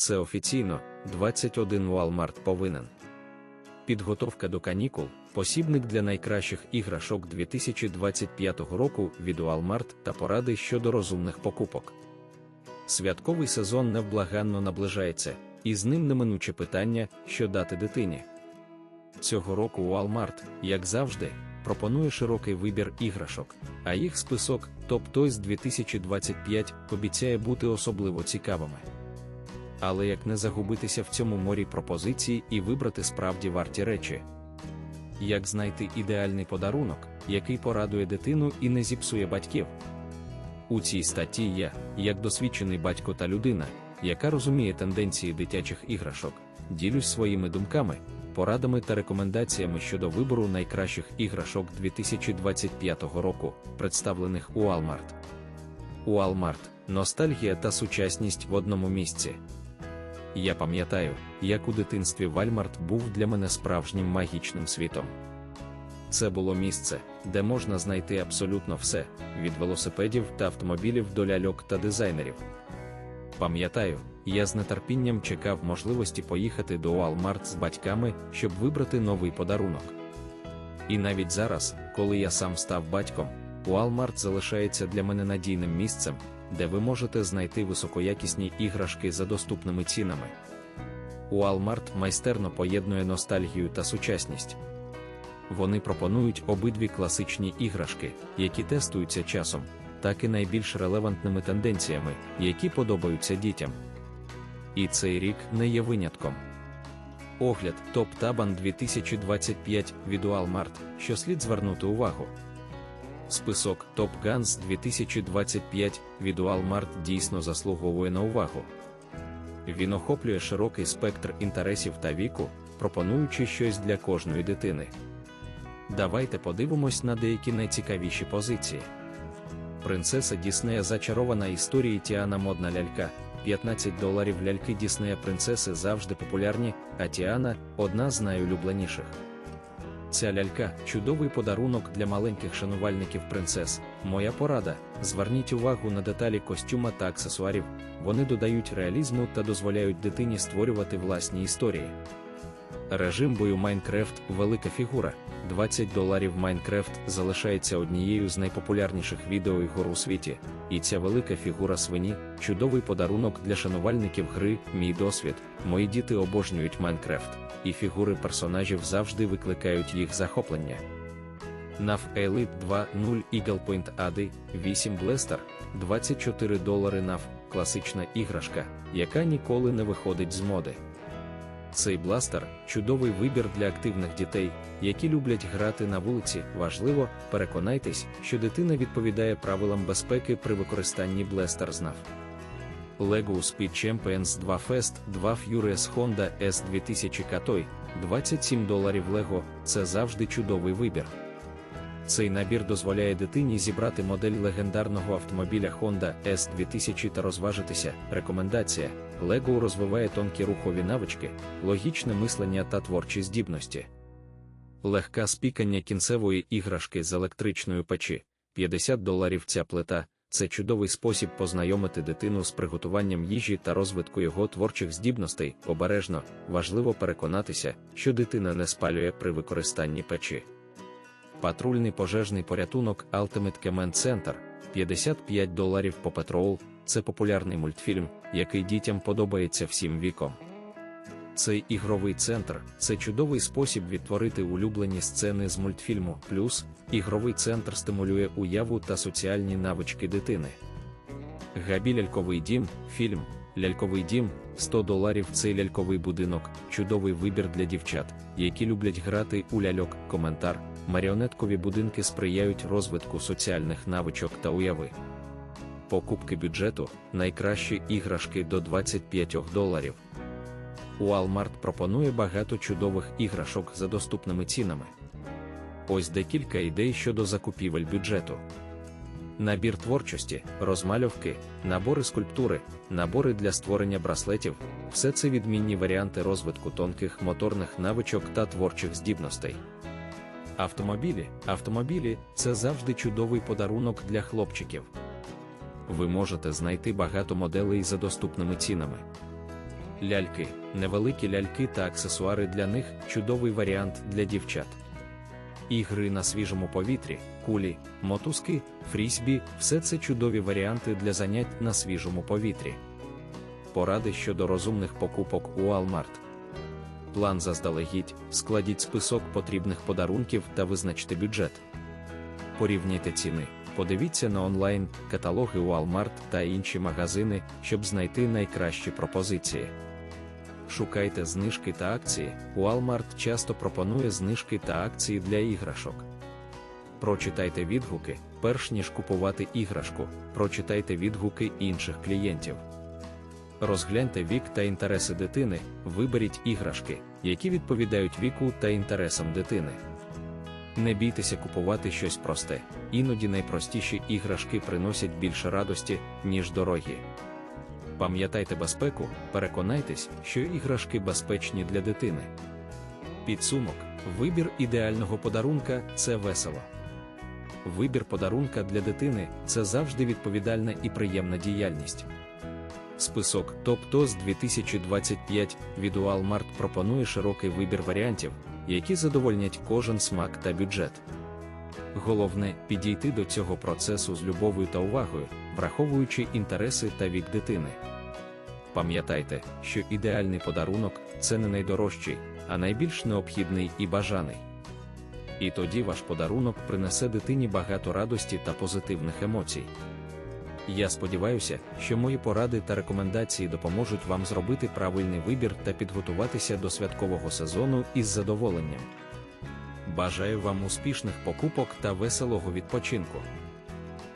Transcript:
Це офіційно 21 Walmart повинен. Підготовка до канікул посібник для найкращих іграшок 2025 року від Walmart та поради щодо розумних покупок. Святковий сезон невблаганно наближається, і з ним неминуче питання, що дати дитині. Цього року Walmart, як завжди, пропонує широкий вибір іграшок, а їх список Top Toys 2025 обіцяє бути особливо цікавими. Але як не загубитися в цьому морі пропозицій і вибрати справді варті речі? Як знайти ідеальний подарунок, який порадує дитину і не зіпсує батьків? У цій статті я, як досвідчений батько та людина, яка розуміє тенденції дитячих іграшок, ділюсь своїми думками, порадами та рекомендаціями щодо вибору найкращих іграшок 2025 року, представлених у Walmart. Walmart – ностальгія та сучасність в одному місці. Я пам'ятаю, як у дитинстві Вальмарт був для мене справжнім магічним світом. Це було місце, де можна знайти абсолютно все, від велосипедів та автомобілів до ляльок та дизайнерів. Пам'ятаю, я з нетерпінням чекав можливості поїхати до Walmart з батьками, щоб вибрати новий подарунок. І навіть зараз, коли я сам став батьком, Walmart залишається для мене надійним місцем, де ви можете знайти високоякісні іграшки за доступними цінами. Walmart майстерно поєднує ностальгію та сучасність. Вони пропонують обидві класичні іграшки, які тестуються часом, так і найбільш релевантними тенденціями, які подобаються дітям. І цей рік не є винятком. Огляд Топ Табан 2025 від Walmart, що слід звернути увагу. Список Top Guns 2025 від Walmart дійсно заслуговує на увагу. Він охоплює широкий спектр інтересів та віку, пропонуючи щось для кожної дитини. Давайте подивимось на деякі найцікавіші позиції. Принцеса Діснея зачарована історії Тіана модна лялька. 15 доларів ляльки Діснея принцеси завжди популярні, а Тіана одна з найулюбленіших. Ця лялька чудовий подарунок для маленьких шанувальників принцес. Моя порада: зверніть увагу на деталі костюма та аксесуарів, вони додають реалізму та дозволяють дитині створювати власні історії. Режим бою Майнкрафт велика фігура. 20 доларів Майнкрафт залишається однією з найпопулярніших відеоігор у світі, і ця велика фігура свині чудовий подарунок для шанувальників гри, мій досвід. Мої діти обожнюють Майнкрафт, і фігури персонажів завжди викликають їх захоплення. NAF Elite 2.0 Eagle Point AD 8 Blaster 24 долари NAF – класична іграшка, яка ніколи не виходить з моди. Цей бластер чудовий вибір для активних дітей, які люблять грати на вулиці. Важливо, переконайтесь, що дитина відповідає правилам безпеки при використанні бластер знав. Lego Speed Champions 2 Fest 2 Furious Honda S 2000 Katoy 27 доларів Lego – це завжди чудовий вибір. Цей набір дозволяє дитині зібрати модель легендарного автомобіля Honda S2000 та розважитися. Рекомендація: Lego розвиває тонкі рухові навички, логічне мислення та творчі здібності. Легка спікання кінцевої іграшки з електричної печі 50 доларів ця плита. Це чудовий спосіб познайомити дитину з приготуванням їжі та розвитку його творчих здібностей. Обережно важливо переконатися, що дитина не спалює при використанні печі. Патрульний пожежний порятунок Ultimate Command Center 55 доларів по Patrol – це популярний мультфільм, який дітям подобається всім віком. Цей ігровий центр це чудовий спосіб відтворити улюблені сцени з мультфільму. Плюс ігровий центр стимулює уяву та соціальні навички дитини. Габі ляльковий дім, фільм, ляльковий дім 100 доларів. Цей ляльковий будинок, чудовий вибір для дівчат, які люблять грати у ляльок. Коментар. Маріонеткові будинки сприяють розвитку соціальних навичок та уяви. Покупки бюджету найкращі іграшки до 25 доларів. Walmart пропонує багато чудових іграшок за доступними цінами. Ось декілька ідей щодо закупівель бюджету. Набір творчості, розмальовки, набори скульптури, набори для створення браслетів все це відмінні варіанти розвитку тонких моторних навичок та творчих здібностей. Автомобілі Автомобілі це завжди чудовий подарунок для хлопчиків. Ви можете знайти багато моделей за доступними цінами. Ляльки, невеликі ляльки та аксесуари для них чудовий варіант для дівчат. Ігри на свіжому повітрі, кулі, мотузки, фрісбі все це чудові варіанти для занять на свіжому повітрі. Поради щодо розумних покупок у Walmart. План заздалегідь, складіть список потрібних подарунків та визначте бюджет. Порівняйте ціни, подивіться на онлайн, каталоги Walmart та інші магазини, щоб знайти найкращі пропозиції. Шукайте знижки та акції. Walmart часто пропонує знижки та акції для іграшок. Прочитайте відгуки, перш ніж купувати іграшку, прочитайте відгуки інших клієнтів. Розгляньте вік та інтереси дитини, виберіть іграшки, які відповідають віку та інтересам дитини. Не бійтеся купувати щось просте, іноді найпростіші іграшки приносять більше радості, ніж дорогі. Пам'ятайте безпеку, переконайтесь, що іграшки безпечні для дитини. Підсумок: вибір ідеального подарунка це весело. Вибір подарунка для дитини це завжди відповідальна і приємна діяльність. Список Топ-ТОЗ 2025 від Walmart пропонує широкий вибір варіантів, які задовольнять кожен смак та бюджет. Головне підійти до цього процесу з любов'ю та увагою, враховуючи інтереси та вік дитини. Пам'ятайте, що ідеальний подарунок це не найдорожчий, а найбільш необхідний і бажаний. І тоді ваш подарунок принесе дитині багато радості та позитивних емоцій. Я сподіваюся, що мої поради та рекомендації допоможуть вам зробити правильний вибір та підготуватися до святкового сезону із задоволенням. Бажаю вам успішних покупок та веселого відпочинку!